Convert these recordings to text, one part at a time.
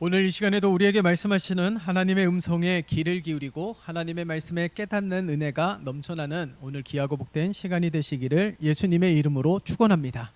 오늘 이 시간에도 우리에게 말씀하시는 하나님의 음성에 귀를 기울이고 하나님의 말씀에 깨닫는 은혜가 넘쳐나는 오늘 귀하고 복된 시간이 되시기를 예수님의 이름으로 축원합니다.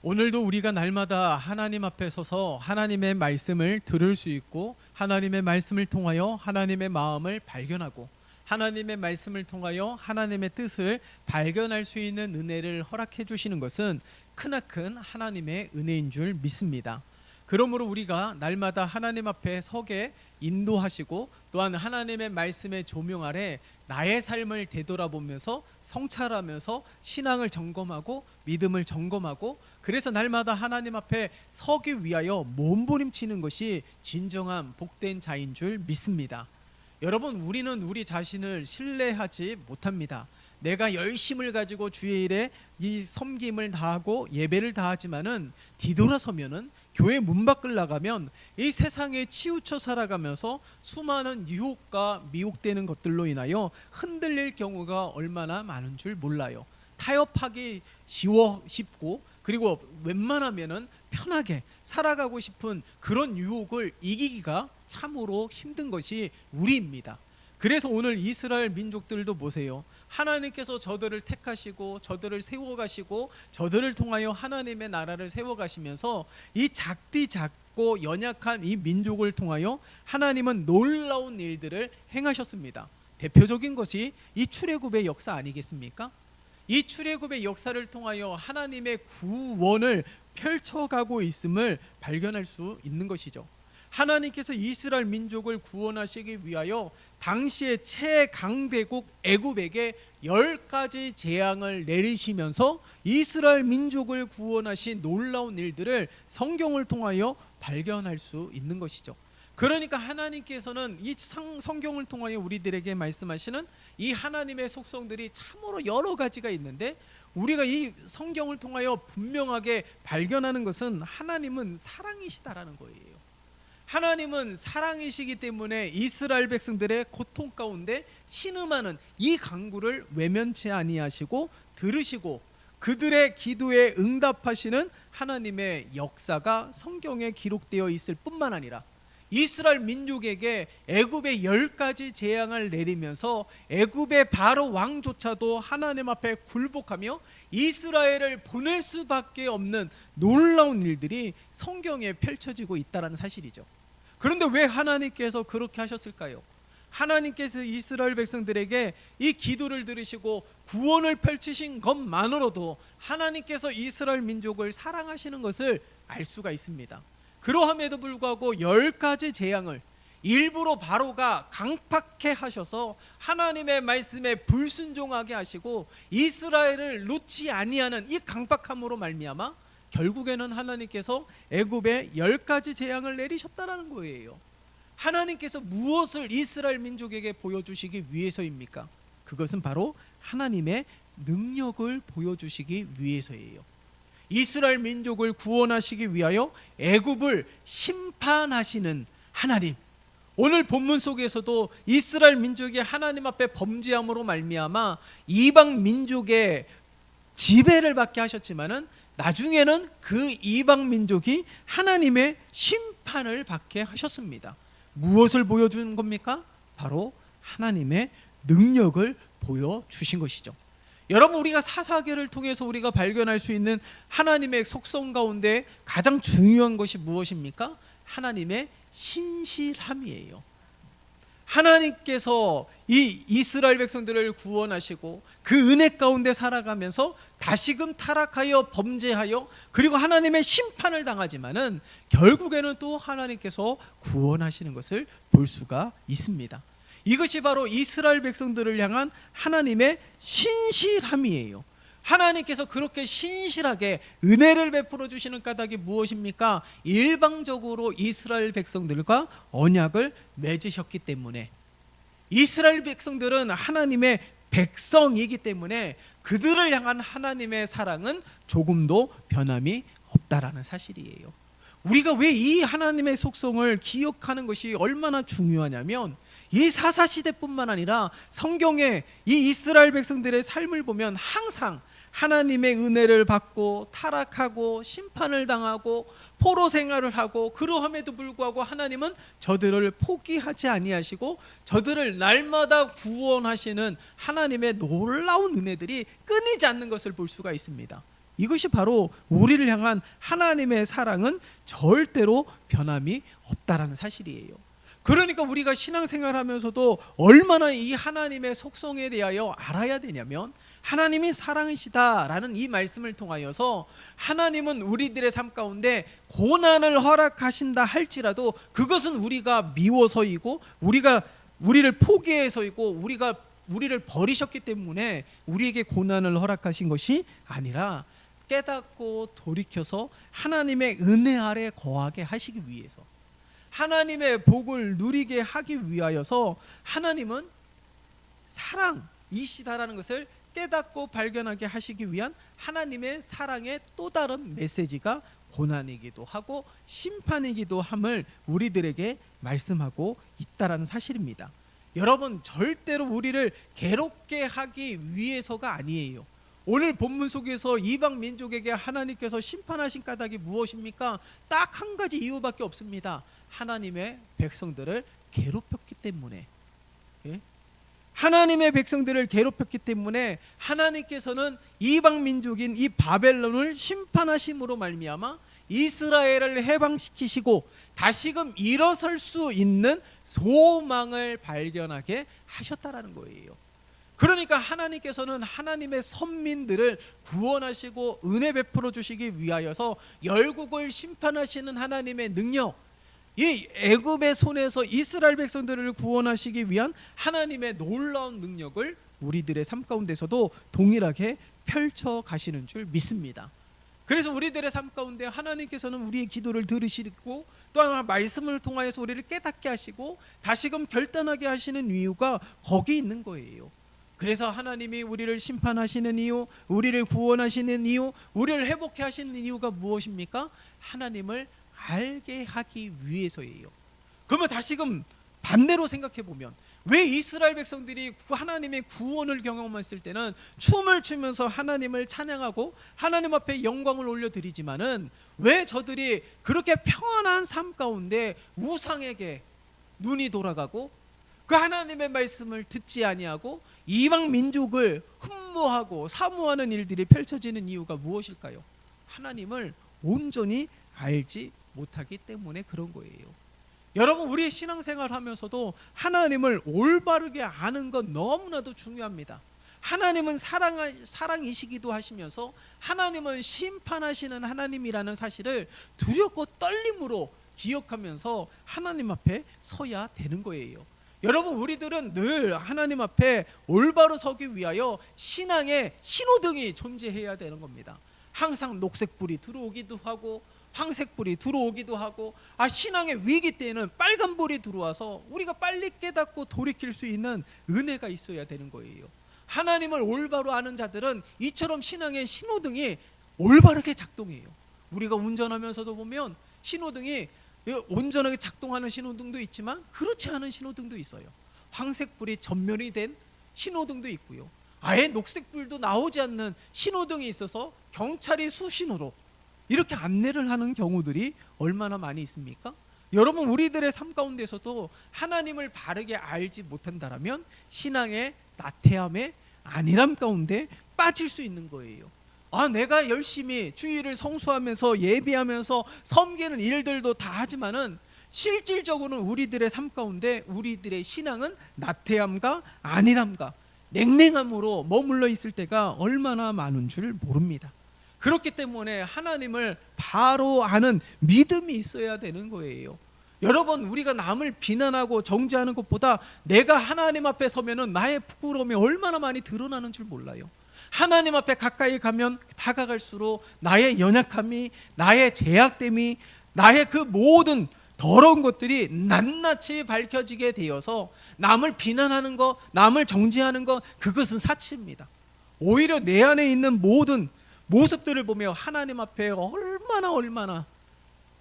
오늘도 우리가 날마다 하나님 앞에 서서 하나님의 말씀을 들을 수 있고 하나님의 말씀을 통하여 하나님의 마음을 발견하고 하나님의 말씀을 통하여 하나님의 뜻을 발견할 수 있는 은혜를 허락해 주시는 것은 크나큰 하나님의 은혜인 줄 믿습니다. 그러므로 우리가 날마다 하나님 앞에 서게 인도하시고 또한 하나님의 말씀의 조명 아래 나의 삶을 되돌아보면서 성찰하면서 신앙을 점검하고 믿음을 점검하고 그래서 날마다 하나님 앞에 서기 위하여 몸부림치는 것이 진정한 복된 자인 줄 믿습니다. 여러분 우리는 우리 자신을 신뢰하지 못합니다. 내가 열심을 가지고 주의 일에 이 섬김을 다하고 예배를 다하지만은 뒤돌아서면은 교회 문 밖을 나가면 이 세상에 치우쳐 살아가면서 수많은 유혹과 미혹되는 것들로 인하여 흔들릴 경우가 얼마나 많은 줄 몰라요. 타협하기 쉬워 쉽고 그리고 웬만하면은 편하게 살아가고 싶은 그런 유혹을 이기기가 참으로 힘든 것이 우리입니다. 그래서 오늘 이스라엘 민족들도 보세요. 하나님께서 저들을 택하시고 저들을 세워가시고 저들을 통하여 하나님의 나라를 세워가시면서 이 작디 작고 연약한 이 민족을 통하여 하나님은 놀라운 일들을 행하셨습니다. 대표적인 것이 이 출애굽의 역사 아니겠습니까? 이 출애굽의 역사를 통하여 하나님의 구원을 펼쳐가고 있음을 발견할 수 있는 것이죠. 하나님께서 이스라엘 민족을 구원하시기 위하여 당시의 최강대국 애굽에게 열 가지 재앙을 내리시면서 이스라엘 민족을 구원하신 놀라운 일들을 성경을 통하여 발견할 수 있는 것이죠. 그러니까 하나님께서는 이 성, 성경을 통하여 우리들에게 말씀하시는 이 하나님의 속성들이 참으로 여러 가지가 있는데 우리가 이 성경을 통하여 분명하게 발견하는 것은 하나님은 사랑이시다라는 거예요. 하나님은 사랑이시기 때문에 이스라엘 백성들의 고통 가운데 신음하는 이 강구를 외면치 아니하시고 들으시고 그들의 기도에 응답하시는 하나님의 역사가 성경에 기록되어 있을 뿐만 아니라 이스라엘 민족에게 애굽의 열 가지 재앙을 내리면서 애굽의 바로 왕조차도 하나님 앞에 굴복하며 이스라엘을 보낼 수밖에 없는 놀라운 일들이 성경에 펼쳐지고 있다는 사실이죠. 그런데 왜 하나님께서 그렇게 하셨을까요? 하나님께서 이스라엘 백성들에게 이 기도를 들으시고 구원을 펼치신 것만으로도 하나님께서 이스라엘 민족을 사랑하시는 것을 알 수가 있습니다. 그러함에도 불구하고 열 가지 재앙을 일부러 바로가 강팍해 하셔서 하나님의 말씀에 불순종하게 하시고 이스라엘을 놓지 아니하는 이 강팍함으로 말미암아 결국에는 하나님께서 애굽에 열 가지 재앙을 내리셨다라는 거예요. 하나님께서 무엇을 이스라엘 민족에게 보여주시기 위해서입니까? 그것은 바로 하나님의 능력을 보여주시기 위해서예요. 이스라엘 민족을 구원하시기 위하여 애굽을 심판하시는 하나님. 오늘 본문 속에서도 이스라엘 민족이 하나님 앞에 범죄함으로 말미암아 이방 민족의 지배를 받게 하셨지만은 나중에는 그 이방 민족이 하나님의 심판을 받게 하셨습니다. 무엇을 보여준 겁니까? 바로 하나님의 능력을 보여주신 것이죠. 여러분 우리가 사사계를 통해서 우리가 발견할 수 있는 하나님의 속성 가운데 가장 중요한 것이 무엇입니까? 하나님의 신실함이에요. 하나님께서 이 이스라엘 백성들을 구원하시고 그 은혜 가운데 살아가면서 다시금 타락하여 범죄하여 그리고 하나님의 심판을 당하지만은 결국에는 또 하나님께서 구원하시는 것을 볼 수가 있습니다. 이것이 바로 이스라엘 백성들을 향한 하나님의 신실함이에요. 하나님께서 그렇게 신실하게 은혜를 베풀어 주시는 까닭이 무엇입니까? 일방적으로 이스라엘 백성들과 언약을 맺으셨기 때문에 이스라엘 백성들은 하나님의 백성이기 때문에 그들을 향한 하나님의 사랑은 조금도 변함이 없다라는 사실이에요. 우리가 왜 이 하나님의 속성을 기억하는 것이 얼마나 중요하냐면 이 사사 시대뿐만 아니라 성경에 이 이스라엘 백성들의 삶을 보면 항상 하나님의 은혜를 받고 타락하고 심판을 당하고 포로 생활을 하고 그러함에도 불구하고 하나님은 저들을 포기하지 아니하시고 저들을 날마다 구원하시는 하나님의 놀라운 은혜들이 끊이지 않는 것을 볼 수가 있습니다. 이것이 바로 우리를 향한 하나님의 사랑은 절대로 변함이 없다라는 사실이에요. 그러니까 우리가 신앙생활하면서도 얼마나 이 하나님의 속성에 대하여 알아야 되냐면 하나님이 사랑이시다라는 이 말씀을 통하여서 하나님은 우리들의 삶 가운데 고난을 허락하신다 할지라도 그것은 우리가 미워서이고 우리가 우리를 포기해서이고 우리가 우리를 버리셨기 때문에 우리에게 고난을 허락하신 것이 아니라 깨닫고 돌이켜서 하나님의 은혜 아래 거하게 하시기 위해서 하나님의 복을 누리게 하기 위하여서 하나님은 사랑이시다라는 것을 깨닫고 발견하게 하시기 위한 하나님의 사랑의 또 다른 메시지가 고난이기도 하고 심판이기도 함을 우리들에게 말씀하고 있다라는 사실입니다. 여러분 절대로 우리를 괴롭게 하기 위해서가 아니에요. 오늘 본문 속에서 이방 민족에게 하나님께서 심판하신 까닭이 무엇입니까? 딱 한 가지 이유밖에 없습니다. 하나님의 백성들을 괴롭혔기 때문에. 예? 하나님의 백성들을 괴롭혔기 때문에 하나님께서는 이방 민족인 이 바벨론을 심판하심으로 말미암아 이스라엘을 해방시키시고 다시금 일어설 수 있는 소망을 발견하게 하셨다라는 거예요. 그러니까 하나님께서는 하나님의 선민들을 구원하시고 은혜 베풀어 주시기 위하여서 열국을 심판하시는 하나님의 능력 이 애굽의 손에서 이스라엘 백성들을 구원하시기 위한 하나님의 놀라운 능력을 우리들의 삶 가운데서도 동일하게 펼쳐 가시는 줄 믿습니다. 그래서 우리들의 삶 가운데 하나님께서는 우리의 기도를 들으시고 또한 말씀을 통하여서 우리를 깨닫게 하시고 다시금 결단하게 하시는 이유가 거기 있는 거예요. 그래서 하나님이 우리를 심판하시는 이유, 우리를 구원하시는 이유, 우리를 회복해 하시는 이유가 무엇입니까? 하나님을 알게 하기 위해서예요. 그러면 다시금 반대로 생각해 보면 왜 이스라엘 백성들이 구- 하나님의 구원을 경험했을 때는 춤을 추면서 하나님을 찬양하고 하나님 앞에 영광을 올려드리지만은 왜 저들이 그렇게 평안한 삶 가운데 우상에게 눈이 돌아가고 그 하나님의 말씀을 듣지 아니하고 이방 민족을 흠모하고 사모하는 일들이 펼쳐지는 이유가 무엇일까요? 하나님을 온전히 알지 못하기 때문에 그런 거예요. 여러분 우리 신앙생활 하면서도 하나님을 올바르게 아는 건 너무나도 중요합니다. 하나님은 사랑 사랑이시기도 하시면서 하나님은 심판하시는 하나님이라는 사실을 두렵고 떨림으로 기억하면서 하나님 앞에 서야 되는 거예요. 여러분 우리들은 늘 하나님 앞에 올바로 서기 위하여 신앙의 신호등이 존재해야 되는 겁니다. 항상 녹색불이 들어오기도 하고 황색불이 들어오기도 하고 아 신앙의 위기 때에는 빨간불이 들어와서 우리가 빨리 깨닫고 돌이킬 수 있는 은혜가 있어야 되는 거예요. 하나님을 올바로 아는 자들은 이처럼 신앙의 신호등이 올바르게 작동해요. 우리가 운전하면서도 보면 신호등이 온전하게 작동하는 신호등도 있지만 그렇지 않은 신호등도 있어요. 황색불이 전면이 된 신호등도 있고요. 아예 녹색불도 나오지 않는 신호등이 있어서 경찰이 수신호로 이렇게 안내를 하는 경우들이 얼마나 많이 있습니까? 여러분 우리들의 삶 가운데서도 하나님을 바르게 알지 못한다라면 신앙의 나태함의 안일함 가운데 빠질 수 있는 거예요. 아, 내가 열심히 주의를 성수하면서 예비하면서 섬기는 일들도 다 하지만은 실질적으로는 우리들의 삶 가운데 우리들의 신앙은 나태함과 안일함과 냉랭함으로 머물러 있을 때가 얼마나 많은 줄 모릅니다. 그렇기 때문에 하나님을 바로 아는 믿음이 있어야 되는 거예요. 여러분 우리가 남을 비난하고 정죄하는 것보다 내가 하나님 앞에 서면은 나의 부끄러움이 얼마나 많이 드러나는 줄 몰라요. 하나님 앞에 가까이 가면 다가갈수록 나의 연약함이 나의 제약됨이 나의 그 모든 더러운 것들이 낱낱이 밝혀지게 되어서 남을 비난하는 것, 남을 정죄하는 것 그것은 사치입니다. 오히려 내 안에 있는 모든 모습들을 보며 하나님 앞에 얼마나 얼마나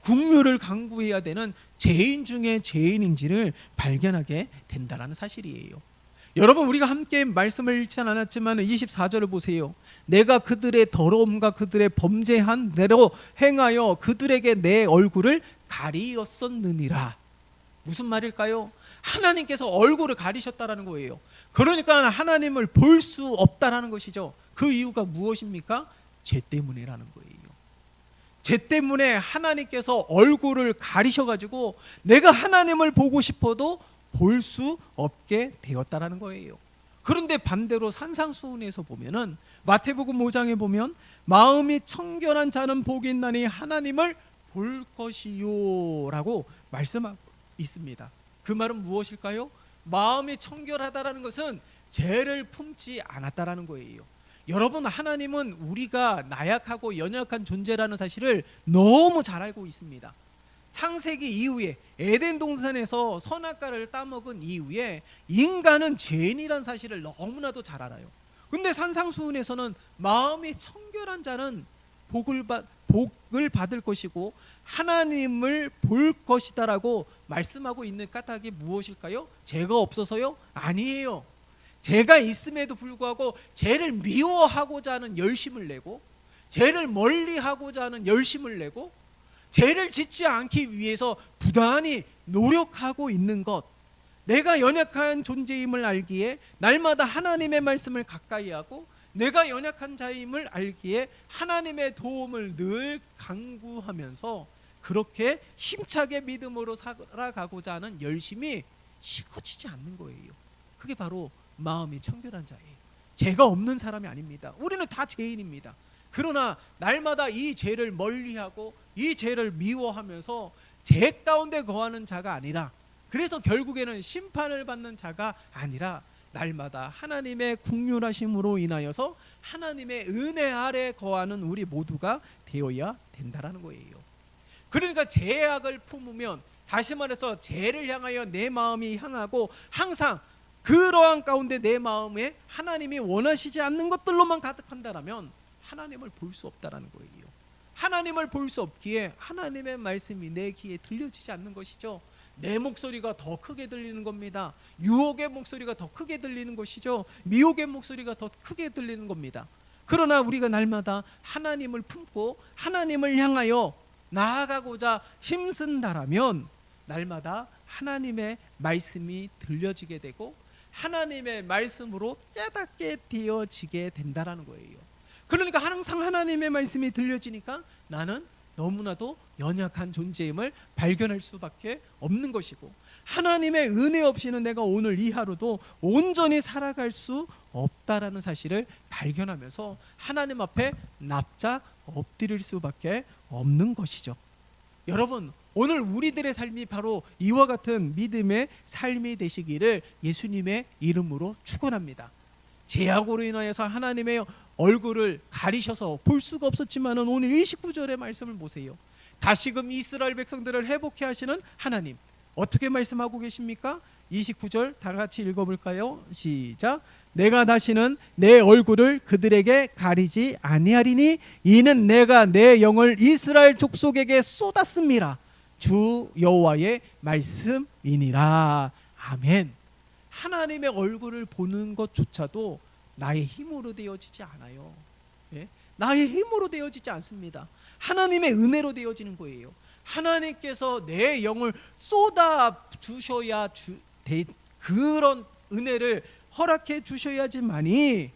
국률을 강구해야 되는 죄인 중에 죄인인지를 발견하게 된다라는 사실이에요. 여러분 우리가 함께 말씀을 읽지 않았지만 24절을 보세요. 내가 그들의 더러움과 그들의 범죄한 대로 행하여 그들에게 내 얼굴을 가리었었느니라. 무슨 말일까요? 하나님께서 얼굴을 가리셨다라는 거예요. 그러니까 하나님을 볼 수 없다라는 것이죠. 그 이유가 무엇입니까? 죄 때문이라는 거예요. 죄 때문에 하나님께서 얼굴을 가리셔 가지고 내가 하나님을 보고 싶어도 볼 수 없게 되었다라는 거예요. 그런데 반대로 산상수훈에서 보면은 마태복음 5장에 보면 마음이 청결한 자는 복이 있나니 하나님을 볼 것이요라고 말씀하고 있습니다. 그 말은 무엇일까요? 마음이 청결하다라는 것은 죄를 품지 않았다라는 거예요. 여러분 하나님은 우리가 나약하고 연약한 존재라는 사실을 너무 잘 알고 있습니다. 창세기 이후에 에덴 동산에서 선악과를 따먹은 이후에 인간은 죄인이란 사실을 너무나도 잘 알아요. 근데 산상수훈에서는 마음이 청결한 자는 복을 받 복을 받을 것이고 하나님을 볼 것이다라고 말씀하고 있는 까닭이 무엇일까요? 죄가 없어서요? 아니에요. 죄가 있음에도 불구하고 죄를 미워하고자 하는 열심을 내고 죄를 멀리하고자 하는 열심을 내고 죄를 짓지 않기 위해서 부단히 노력하고 있는 것. 내가 연약한 존재임을 알기에 날마다 하나님의 말씀을 가까이 하고 내가 연약한 자임을 알기에 하나님의 도움을 늘 강구하면서 그렇게 힘차게 믿음으로 살아가고자 하는 열심이 식어지지 않는 거예요. 그게 바로 마음이 청결한 자예요. 죄가 없는 사람이 아닙니다. 우리는 다 죄인입니다. 그러나 날마다 이 죄를 멀리하고 이 죄를 미워하면서 죄 가운데 거하는 자가 아니라 그래서 결국에는 심판을 받는 자가 아니라 날마다 하나님의 국률하심으로 인하여서 하나님의 은혜 아래 거하는 우리 모두가 되어야 된다라는 거예요. 그러니까 죄악을 품으면 다시 말해서 죄를 향하여 내 마음이 향하고 항상 그러한 가운데 내 마음에 하나님이 원하시지 않는 것들로만 가득한다라면 하나님을 볼 수 없다라는 거예요. 하나님을 볼 수 없기에 하나님의 말씀이 내 귀에 들려지지 않는 것이죠. 내 목소리가 더 크게 들리는 겁니다. 유혹의 목소리가 더 크게 들리는 것이죠. 미혹의 목소리가 더 크게 들리는 겁니다. 그러나 우리가 날마다 하나님을 품고 하나님을 향하여 나아가고자 힘쓴다라면 날마다 하나님의 말씀이 들려지게 되고 하나님의 말씀으로 깨닫게 되어지게 된다라는 거예요. 그러니까 항상 하나님의 말씀이 들려지니까 나는 너무나도 연약한 존재임을 발견할 수밖에 없는 것이고 하나님의 은혜 없이는 내가 오늘 이 하루도 온전히 살아갈 수 없다라는 사실을 발견하면서 하나님 앞에 납작 엎드릴 수밖에 없는 것이죠. 여러분 오늘 우리들의 삶이 바로 이와 같은 믿음의 삶이 되시기를 예수님의 이름으로 축원합니다. 제약으로 인하여서 하나님의 얼굴을 가리셔서 볼 수가 없었지만은 오늘 29절의 말씀을 보세요. 다시금 이스라엘 백성들을 회복해 하시는 하나님 어떻게 말씀하고 계십니까? 29절 다 같이 읽어 볼까요? 시작. 내가 다시는 내 얼굴을 그들에게 가리지 아니하리니 이는 내가 내 영을 이스라엘 족속에게 쏟았습니다. 주 여호와의 말씀이니라. 아멘. 하나님의 얼굴을 보는 것조차도 나의 힘으로 되어지지 않아요. 예? 나의 힘으로 되어지지 않습니다. 하나님의 은혜로 되어지는 거예요. 하나님께서 내 영을 쏟아 주셔야 주, 대, 그런 은혜를 허락해 주셔야지만이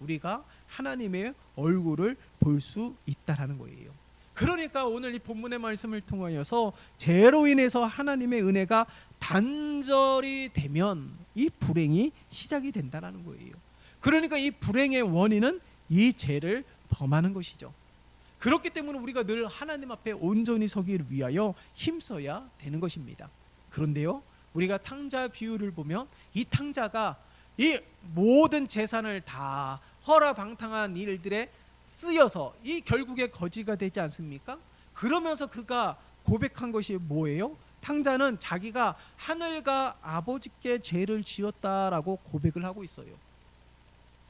우리가 하나님의 얼굴을 볼 수 있다라는 거예요. 그러니까 오늘 이 본문의 말씀을 통하여서 죄로 인해서 하나님의 은혜가 단절이 되면 이 불행이 시작이 된다라는 거예요. 그러니까 이 불행의 원인은 이 죄를 범하는 것이죠. 그렇기 때문에 우리가 늘 하나님 앞에 온전히 서기를 위하여 힘써야 되는 것입니다. 그런데요, 우리가 탕자 비유를 보면 이 탕자가 이 모든 재산을 다 허라방탕한 일들에 쓰여서 이 결국에 거지가 되지 않습니까? 그러면서 그가 고백한 것이 뭐예요? 탕자는 자기가 하늘과 아버지께 죄를 지었다라고 고백을 하고 있어요.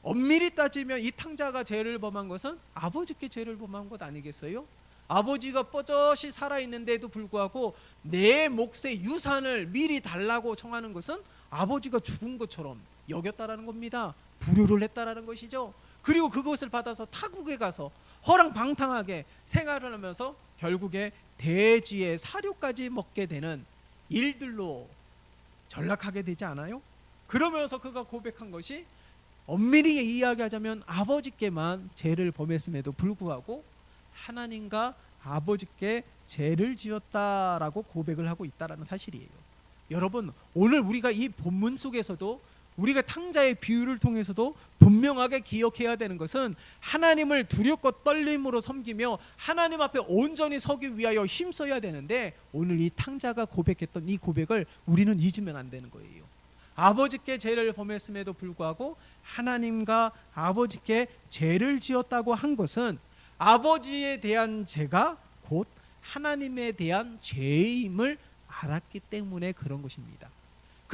엄밀히 따지면 이 탕자가 죄를 범한 것은 아버지께 죄를 범한 것 아니겠어요? 아버지가 뻗젓이 살아 있는데도 불구하고 내 몫의 유산을 미리 달라고 청하는 것은 아버지가 죽은 것처럼 여겼다라는 겁니다. 불효를 했다라는 것이죠. 그리고 그것을 받아서 타국에 가서 허랑방탕하게 생활을 하면서 결국에 대지의 사료까지 먹게 되는 일들로 전락하게 되지 않아요? 그러면서 그가 고백한 것이 엄밀히 이야기하자면 아버지께만 죄를 범했음에도 불구하고 하나님과 아버지께 죄를 지었다라고 고백을 하고 있다라는 사실이에요. 여러분 오늘 우리가 이 본문 속에서도 우리가 탕자의 비유를 통해서도 분명하게 기억해야 되는 것은 하나님을 두렵고 떨림으로 섬기며 하나님 앞에 온전히 서기 위하여 힘써야 되는데 오늘 이 탕자가 고백했던 이 고백을 우리는 잊으면 안 되는 거예요. 아버지께 죄를 범했음에도 불구하고 하나님과 아버지께 죄를 지었다고 한 것은 아버지에 대한 죄가 곧 하나님에 대한 죄임을 알았기 때문에 그런 것입니다.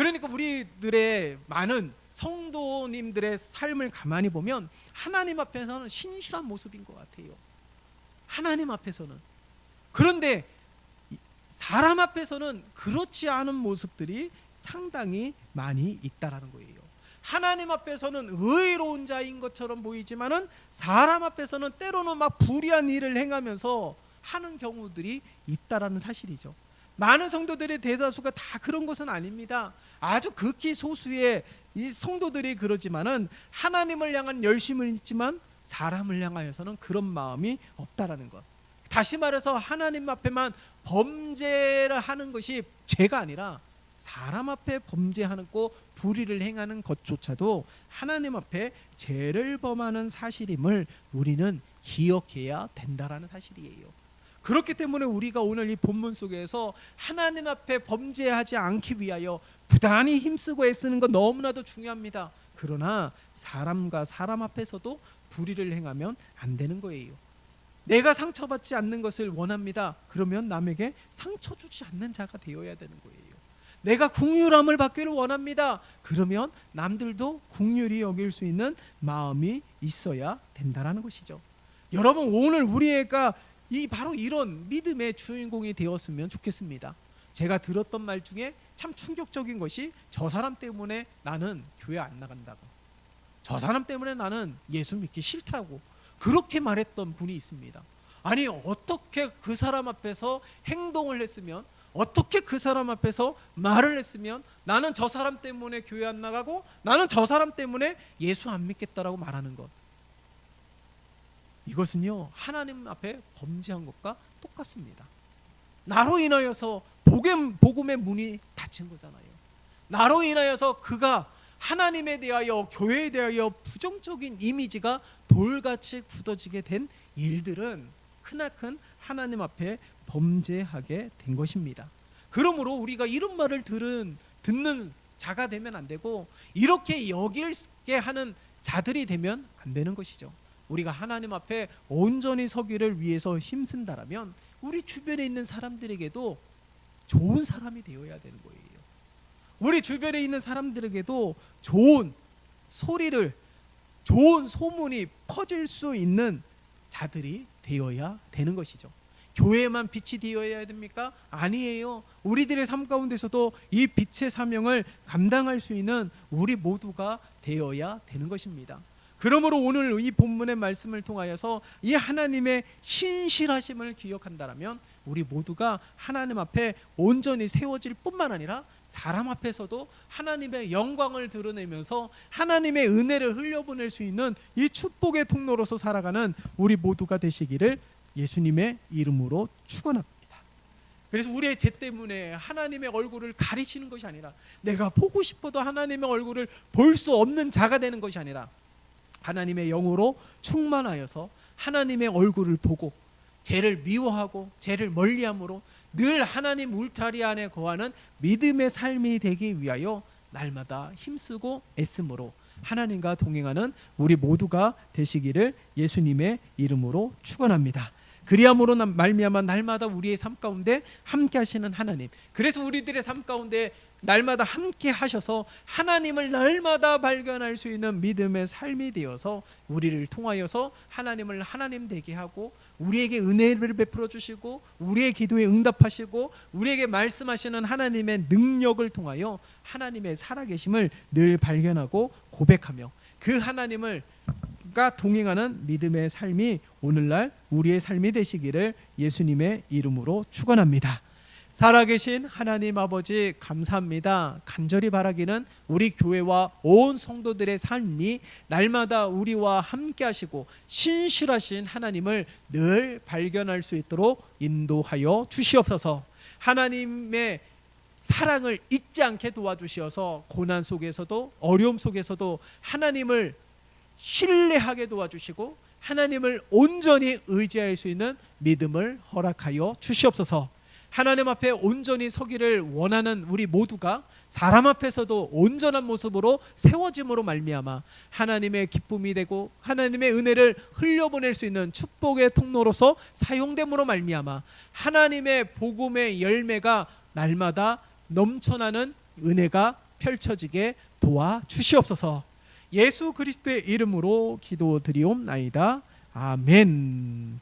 그러니까 우리들의 많은 성도님들의 삶을 가만히 보면 하나님 앞에서는 신실한 모습인 것 같아요. 하나님 앞에서는 그런데 사람 앞에서는 그렇지 않은 모습들이 상당히 많이 있다라는 거예요. 하나님 앞에서는 의로운 자인 것처럼 보이지만은 사람 앞에서는 때로는 막 불의한 일을 행하면서 하는 경우들이 있다라는 사실이죠. 많은 성도들의 대다수가 다 그런 것은 아닙니다. 아주 극히 소수의 이 성도들이 그러지만은 하나님을 향한 열심은 있지만 사람을 향하여서는 그런 마음이 없다라는 것. 다시 말해서 하나님 앞에만 범죄를 하는 것이 죄가 아니라 사람 앞에 범죄하는 거 불의를 행하는 것조차도 하나님 앞에 죄를 범하는 사실임을 우리는 기억해야 된다라는 사실이에요. 그렇기 때문에 우리가 오늘 이 본문 속에서 하나님 앞에 범죄하지 않기 위하여 부단히 힘쓰고 애쓰는 건 너무나도 중요합니다. 그러나 사람과 사람 앞에서도 불의를 행하면 안 되는 거예요. 내가 상처받지 않는 것을 원합니다. 그러면 남에게 상처 주지 않는 자가 되어야 되는 거예요. 내가 국률함을 받기를 원합니다. 그러면 남들도 국률이 여길 수 있는 마음이 있어야 된다라는 것이죠. 여러분 오늘 우리 애가 이 바로 이런 믿음의 주인공이 되었으면 좋겠습니다. 제가 들었던 말 중에 참 충격적인 것이 저 사람 때문에 나는 교회 안 나간다고. 저 사람 때문에 나는 예수 믿기 싫다고 그렇게 말했던 분이 있습니다. 아니 어떻게 그 사람 앞에서 행동을 했으면 어떻게 그 사람 앞에서 말을 했으면 나는 저 사람 때문에 교회 안 나가고 나는 저 사람 때문에 예수 안 믿겠다라고 말하는 것. 이것은요 하나님 앞에 범죄한 것과 똑같습니다. 나로 인하여서 복음, 복음의 문이 닫힌 거잖아요. 나로 인하여서 그가 하나님에 대하여 교회에 대하여 부정적인 이미지가 돌같이 굳어지게 된 일들은 크나큰 하나님 앞에 범죄하게 된 것입니다. 그러므로 우리가 이런 말을 들은 듣는 자가 되면 안 되고 이렇게 여길게 하는 자들이 되면 안 되는 것이죠. 우리가 하나님 앞에 온전히 서기를 위해서 힘쓴다라면 우리 주변에 있는 사람들에게도 좋은 사람이 되어야 되는 거예요. 우리 주변에 있는 사람들에게도 좋은 소리를 좋은 소문이 퍼질 수 있는 자들이 되어야 되는 것이죠. 교회만 빛이 되어야 됩니까? 아니에요. 우리들의 삶 가운데서도 이 빛의 사명을 감당할 수 있는 우리 모두가 되어야 되는 것입니다. 그러므로 오늘 이 본문의 말씀을 통하여서 이 하나님의 신실하심을 기억한다라면 우리 모두가 하나님 앞에 온전히 세워질 뿐만 아니라 사람 앞에서도 하나님의 영광을 드러내면서 하나님의 은혜를 흘려보낼 수 있는 이 축복의 통로로서 살아가는 우리 모두가 되시기를 예수님의 이름으로 축원합니다. 그래서 우리의 죄 때문에 하나님의 얼굴을 가리시는 것이 아니라 내가 보고 싶어도 하나님의 얼굴을 볼 수 없는 자가 되는 것이 아니라 하나님의 영으로 충만하여서 하나님의 얼굴을 보고 죄를 미워하고 죄를 멀리함으로 늘 하나님 울타리 안에 거하는 믿음의 삶이 되기 위하여 날마다 힘쓰고 애씀으로 하나님과 동행하는 우리 모두가 되시기를 예수님의 이름으로 축원합니다. 그리함으로 남- 말미암아 날마다 우리의 삶 가운데 함께 하시는 하나님. 그래서 우리들의 삶 가운데 날마다 함께 하셔서 하나님을 날마다 발견할 수 있는 믿음의 삶이 되어서 우리를 통하여서 하나님을 하나님 되게 하고 우리에게 은혜를 베풀어 주시고 우리의 기도에 응답하시고 우리에게 말씀하시는 하나님의 능력을 통하여 하나님의 살아계심을 늘 발견하고 고백하며 그 하나님을 가 동행하는 믿음의 삶이 오늘날 우리의 삶이 되시기를 예수님의 이름으로 축원합니다. 살아계신 하나님 아버지 감사합니다. 간절히 바라기는 우리 교회와 온 성도들의 삶이 날마다 우리와 함께 하시고 신실하신 하나님을 늘 발견할 수 있도록 인도하여 주시옵소서. 하나님의 사랑을 잊지 않게 도와주시어서 고난 속에서도 어려움 속에서도 하나님을 신뢰하게 도와주시고 하나님을 온전히 의지할 수 있는 믿음을 허락하여 주시옵소서. 하나님 앞에 온전히 서기를 원하는 우리 모두가 사람 앞에서도 온전한 모습으로 세워짐으로 말미암아 하나님의 기쁨이 되고 하나님의 은혜를 흘려보낼 수 있는 축복의 통로로서 사용됨으로 말미암아 하나님의 복음의 열매가 날마다 넘쳐나는 은혜가 펼쳐지게 도와 주시옵소서. 예수 그리스도의 이름으로 기도드리옵나이다. 아멘.